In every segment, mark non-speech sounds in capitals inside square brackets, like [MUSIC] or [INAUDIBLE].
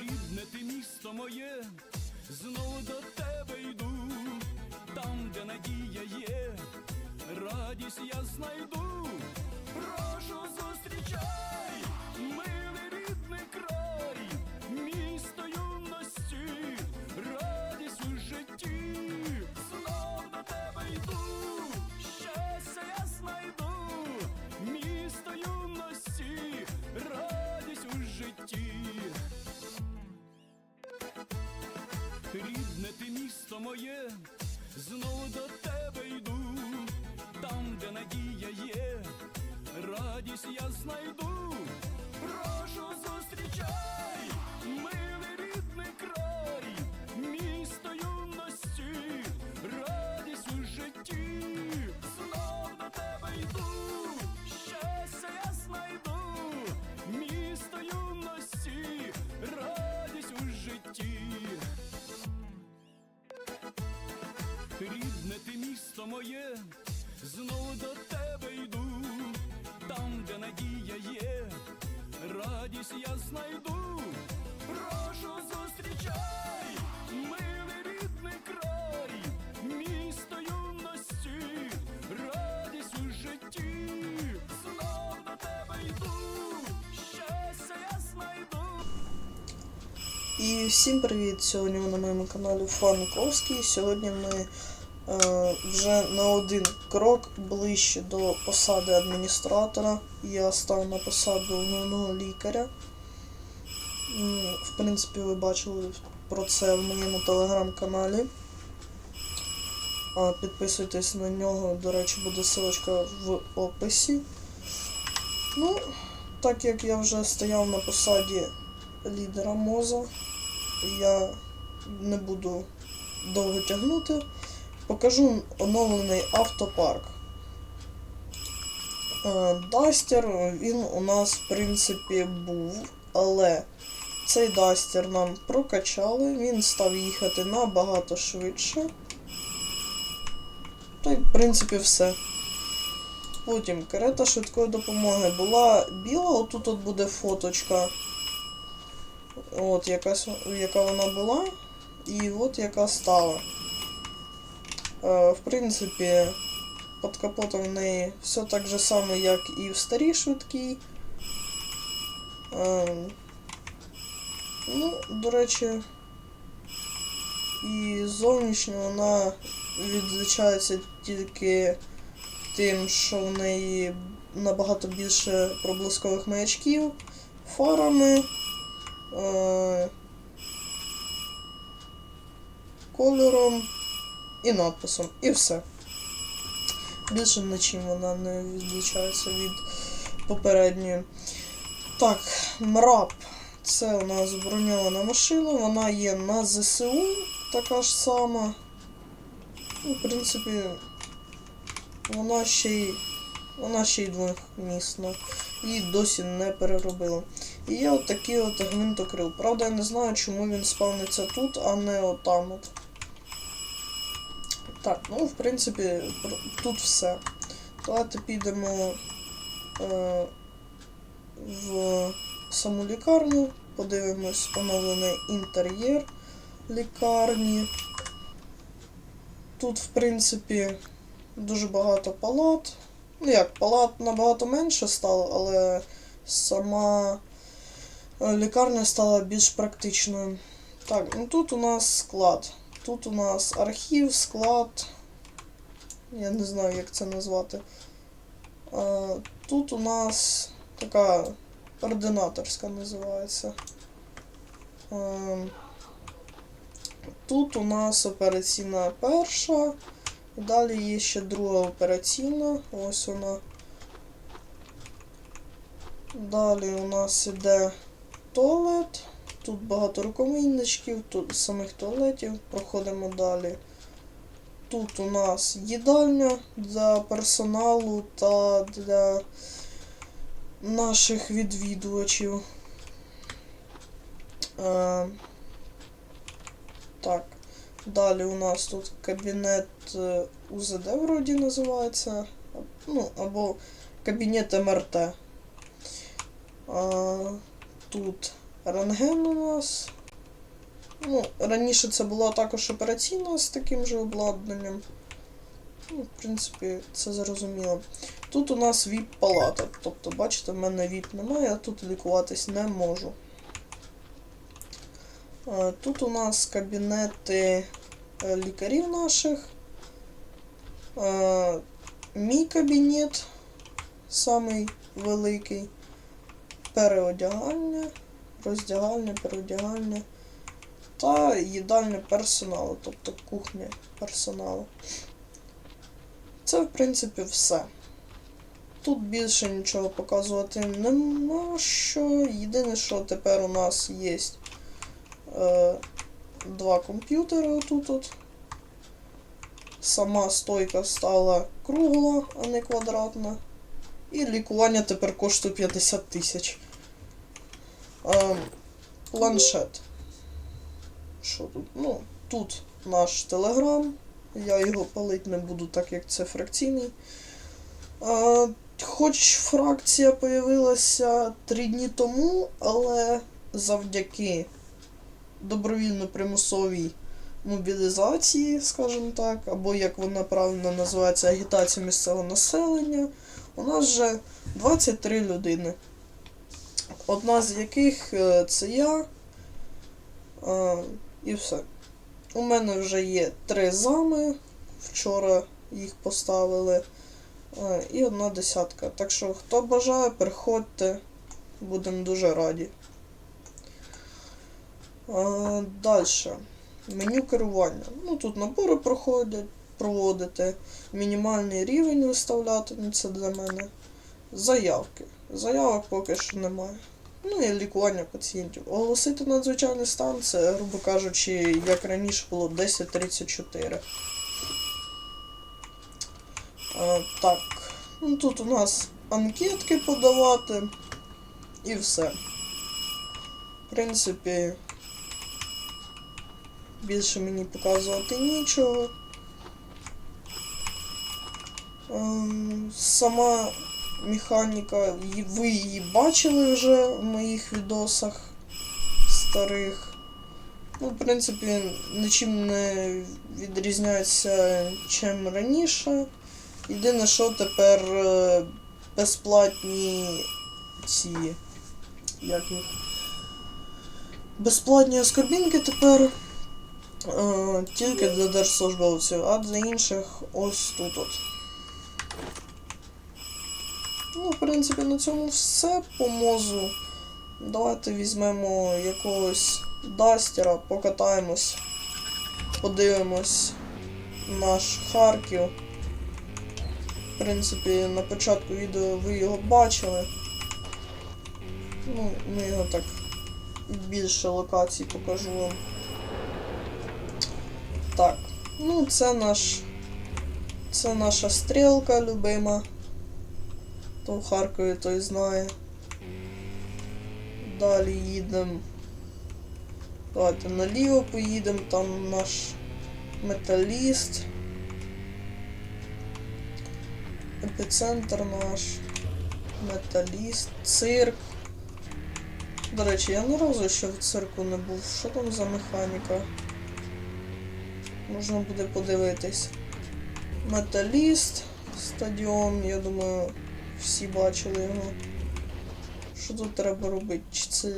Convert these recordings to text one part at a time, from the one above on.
Рідне ти місто моє, знову до тебе йду, там, де надія є, радість я знайду. Прошу зустрічай, милий рідний край, Рідне ти місто моє, знову до тебе йду, там, де надія є, радість я знайду. Рідне ти місто моє, знову до тебе йду, там, де надія є, радість я знайду. Прошу зустрічай, І всім привіт! Сьогодні ви на моєму каналі Фанковський. Сьогодні ми е, вже на один крок ближче до посади адміністратора. Я став на посаду головного лікаря. В принципі, ви бачили про це в моєму телеграм-каналі. Підписуйтесь на нього, до речі, буде ссылочка в описі. Ну, так як я вже стояв на посаді лідера МОЗа. Я не буду довго тягнути. Покажу оновлений автопарк. Е, Дастер, він у нас, в принципі, був, але цей Дастер нам прокачали, він став їхати набагато швидше. Та й, в принципі, все. Потім карета швидкої допомоги була біла, отут от буде фоточка. От якась, яка вона була, і от яка стала. Е, в принципі, під капотом в неї все так же саме, як і в старій швидкій. Е, ну, до речі, і зовнішньо вона відзначається тільки тим, що в неї набагато більше проблискових маячків, фарами. Е, кольором і надписом. І все. Більше нічим вона не відлічається від попередньої. Так, мрап. Це у нас броньована машина, вона є на ЗСУ така ж сама. Ну, в принципі, вона ще й. Вона ще й двохмісна. Її досі не переробили. І є от такий от гвинтокрил. Правда, я не знаю, чому він спавниться тут, а не отам от. Так, ну, в принципі, тут все. Давайте підемо е, в саму лікарню, подивимось оновлений інтер'єр лікарні. Тут, в принципі, дуже багато палат. Ну як, палат набагато менше стало, але сама е, лікарня стала більш практичною. Так, ну тут у нас склад. Тут у нас архів, склад. Я не знаю, як це назвати. Е, Тут у нас така ординаторська називається. Е, Тут у нас операційна перша. Далі є ще друга операційна. Ось вона. Далі у нас іде туалет. Тут багато рукомийничків, тут самих туалетів. Проходимо далі. Тут у нас їдальня для персоналу та для наших відвідувачів. Е, так. Далі у нас тут кабінет е, УЗД вроді називається. Ну, або кабінет МРТ. А, тут рентген у нас. Ну, раніше це була також операційна з таким же обладнанням. Ну, в принципі, це зрозуміло. Тут у нас ВІП-палата. Тобто, бачите, в мене ВІП немає, я тут лікуватись не можу. Е, Тут у нас кабінети е, лікарів наших. Е, Мій кабінет самий великий. Переодягання, роздягальня, переодягальня та їдальня персоналу, тобто кухня персоналу. Це, в принципі, все. Тут більше нічого показувати нема що. Єдине, що тепер у нас є е, два комп'ютери отут. -от. Сама стойка стала кругла, а не квадратна. І лікування тепер коштує 50 тисяч. Е, планшет. Що тут? Ну, тут наш телеграм. Я його палити не буду, так як це фракційний. А, хоч фракція появилася три дні тому, але завдяки добровільно-примусовій мобілізації, скажімо так, або як вона правильно називається, агітація місцевого населення, у нас вже 23 людини. Одна з яких е, це я. А, і все. У мене вже є три зами. Вчора їх поставили. Е, І одна десятка. Так що, хто бажає, приходьте. Будемо дуже раді. Далі. Меню керування. Ну, тут набори проходять, проводити. Мінімальний рівень виставляти, ну це для мене. Заявки. Заявок поки що немає. Ну і лікування пацієнтів. Оголосити надзвичайний стан, це, грубо кажучи, як раніше було 10.34. А, так. Ну тут у нас анкетки подавати і все. В принципі, більше мені показувати нічого. Ем, Сама механіка, ви її бачили вже в моїх відосах старих. Ну, в принципі, нічим не відрізняється чим раніше. Єдине, що тепер е, безплатні ці. Як їх? Безплатні оскорбінки тепер тільки для держслужбовців, а для інших ось тут от. Ну, в принципі, на цьому все по мозу. Давайте візьмемо якогось дастера, покатаємось, подивимось наш Харків. В принципі, на початку відео ви його бачили. Ну, ми його так більше локацій покажу вам. Так, ну це наш. Це наша стрілка любима. То в Харкові той знає. Далі їдемо. Давайте наліво поїдемо, там наш металіст. Епіцентр наш. Металіст, цирк. До речі, я ні разу ще в цирку не був. Що там за механіка? Можна буде подивитись. Металіст, стадіон, я думаю, всі бачили його. Що тут треба робити? Чи це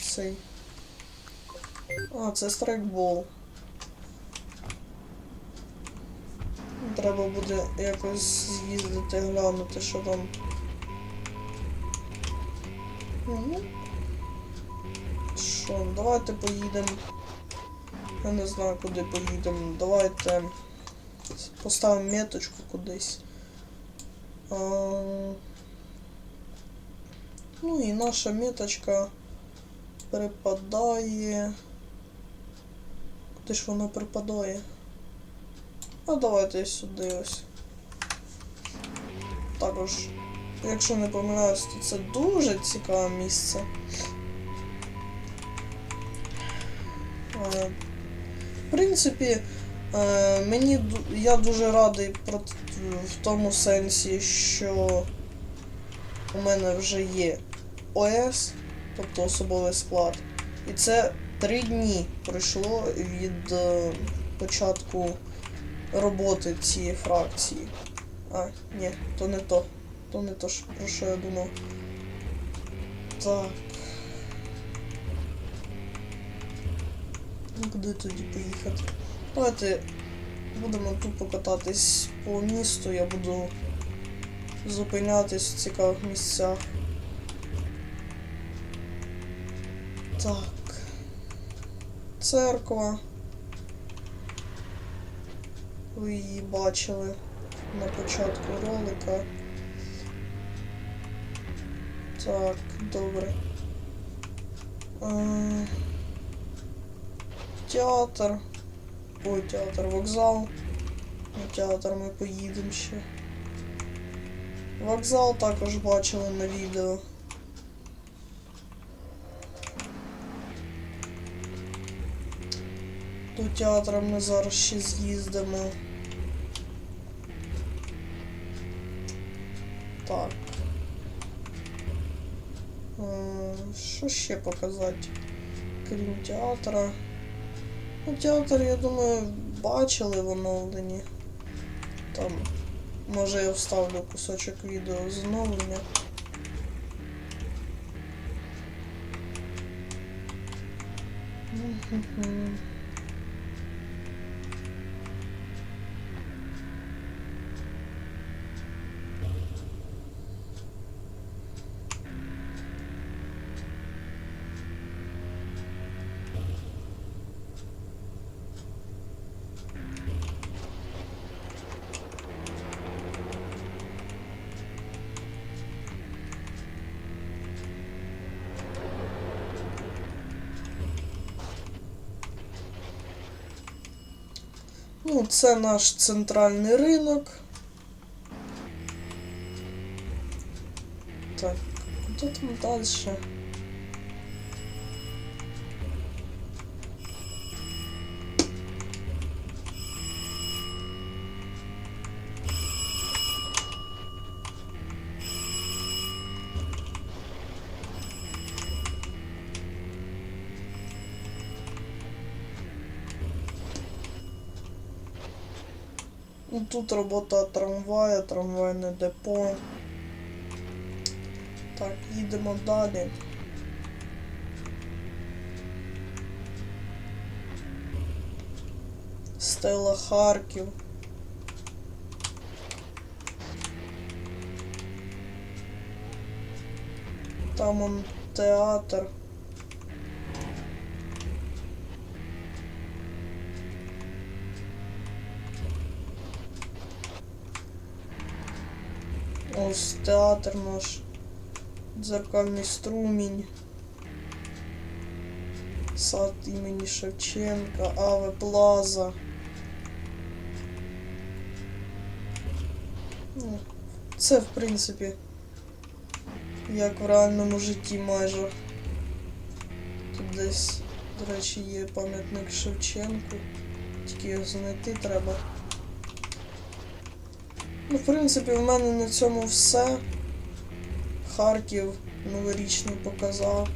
цей. А, це страйкбол. Треба буде якось з'їздити, глянути, що там. Що, давайте поїдемо. Я не знаю, куди поїдемо. Давайте поставимо меточку кудись. А, ну і наша меточка припадає. Куди ж вона припадає? А давайте сюди ось. Також, якщо не помиляюсь, то це дуже цікаве місце. В принципі, е, мені я дуже радий в тому сенсі, що у мене вже є ОС, тобто особовий склад. І це три дні пройшло від е, початку роботи цієї фракції. А, ні, то не то. То не то, про що я думав. Так. Куди тоді поїхати? Давайте будемо тупо кататись по місту, я буду зупинятись в цікавих місцях. Так. Церква. Ви її бачили на початку ролика. Так, добре. Е, Театр. Ой, театр, вокзал. На театр ми поїдемо ще. Вокзал також бачили на відео. До театра ми зараз ще з'їздимо. Так. Е, Що ще показати? Крім театра. Театр, я думаю, бачили в оновленні. Там, може я вставлю кусочок відео з оновлення. Мгм. Ну, це наш центральний ринок. Так, куди там далі? Тут робота трамвая, трамвайне депо. Так, їдемо далі. Стела Харків. Там он театр. Ось театр наш. Дзеркальний струмінь. Сад імені Шевченка, Аве Плаза. Ну, Це, в принципі, як в реальному житті майже. Тут десь, до речі, є пам'ятник Шевченку. Тільки його знайти треба. Ну, в принципі, в мене на цьому все. Харків новорічний показав.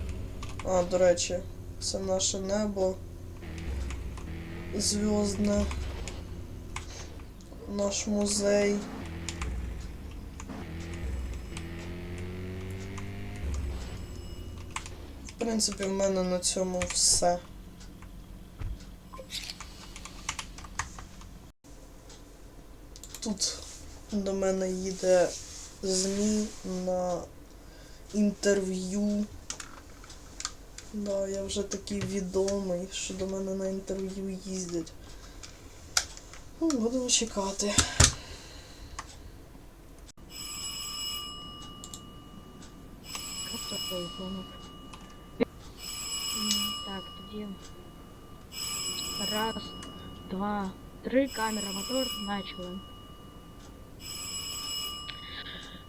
А, до речі, це наше небо. Зв'язне. Наш музей. В принципі, в мене на цьому все. Тут до мене їде ЗМІ на інтерв'ю. Да, я вже такий відомий, що до мене на інтерв'ю їздять. Ну, будемо чекати. Так, тоді. Раз, два, три, камера, мотор, начали.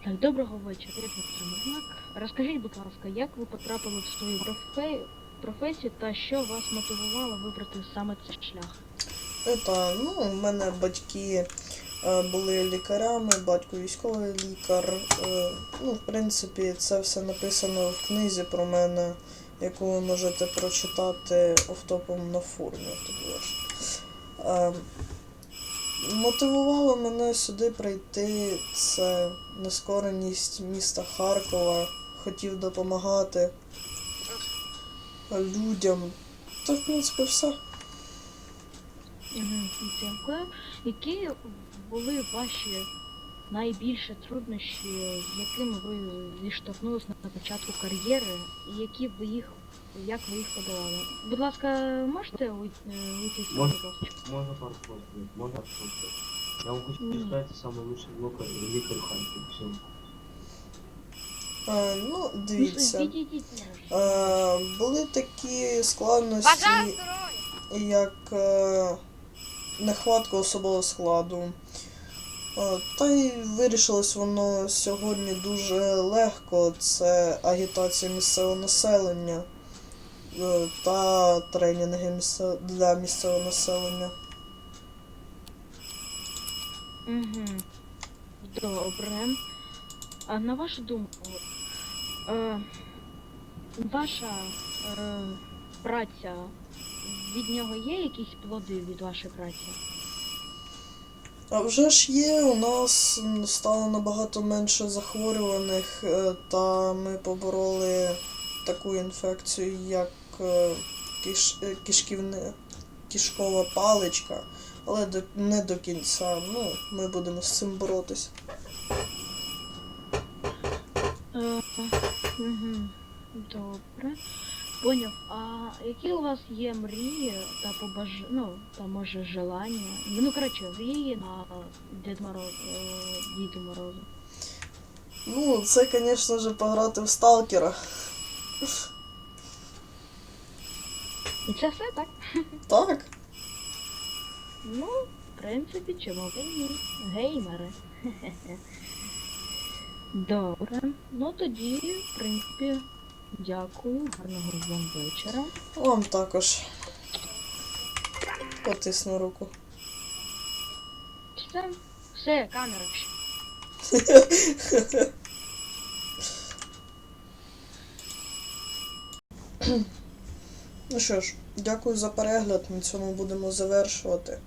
Так, доброго вечора, Морнак. Розкажіть, будь ласка, як ви потрапили в свою профе... професію та що вас мотивувало вибрати саме цей шлях? Это, ну, у мене батьки е, були лікарями, батько військовий лікар. Е, ну, в принципі, це все написано в книзі про мене. яку ви можете прочитати офтопом на форумі. Е, мотивувало мене сюди прийти це нескореність міста Харкова. Хотів допомагати людям. Та, в принципі, все. Дякую. Які були ваші найбільші труднощі, з якими ви зіштовхнулися на початку кар'єри, і які ви їх, як ви їх подолали? Будь ласка, можете е, уйти з Можна. Можно пару слов сказать? Можно пару слов сказать? Я вам хочу сказать, самый лучший локарь Виктор Харьков. Все. Е, ну, дивіться. Е, були такі складності, як е, нехватка особового складу. Е, та й вирішилось воно сьогодні дуже легко. Це агітація місцевого населення та тренінги для місцевого населення. Угу. Добре. А на вашу думку, е, ваша е, праця, від нього є якісь плоди від вашої праці? А вже ж є, у нас стало набагато менше захворюваних, е, та ми побороли таку інфекцію, як е, киш, е, кишківне, кишкова паличка, але до, не до кінця. Ну, ми будемо з цим боротися. Е, угу. Добре. Поняв. А які у вас є мрії та побаж... ну, та може желання? Ну, коротше, мрії на Дід Мороз, е, Діду Морозу. Ну, це, звісно ж, пограти в сталкера. І це все, так? Так. Ну, в принципі, чому і ні? Геймери. Добре. Ну тоді, в принципі, дякую. Гарного вам вечора. Вам також. Потисну руку. Все, все, камера. [LAUGHS] Ну що ж, дякую за перегляд. На цьому будемо завершувати.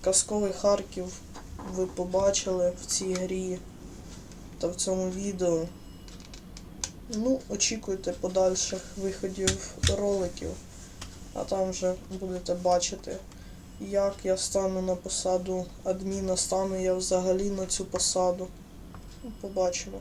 Казковий Харків ви побачили в цій грі та в цьому відео. Ну, очікуйте подальших виходів роликів, а там вже будете бачити, як я стану на посаду адміна, стану я взагалі на цю посаду. Побачимо.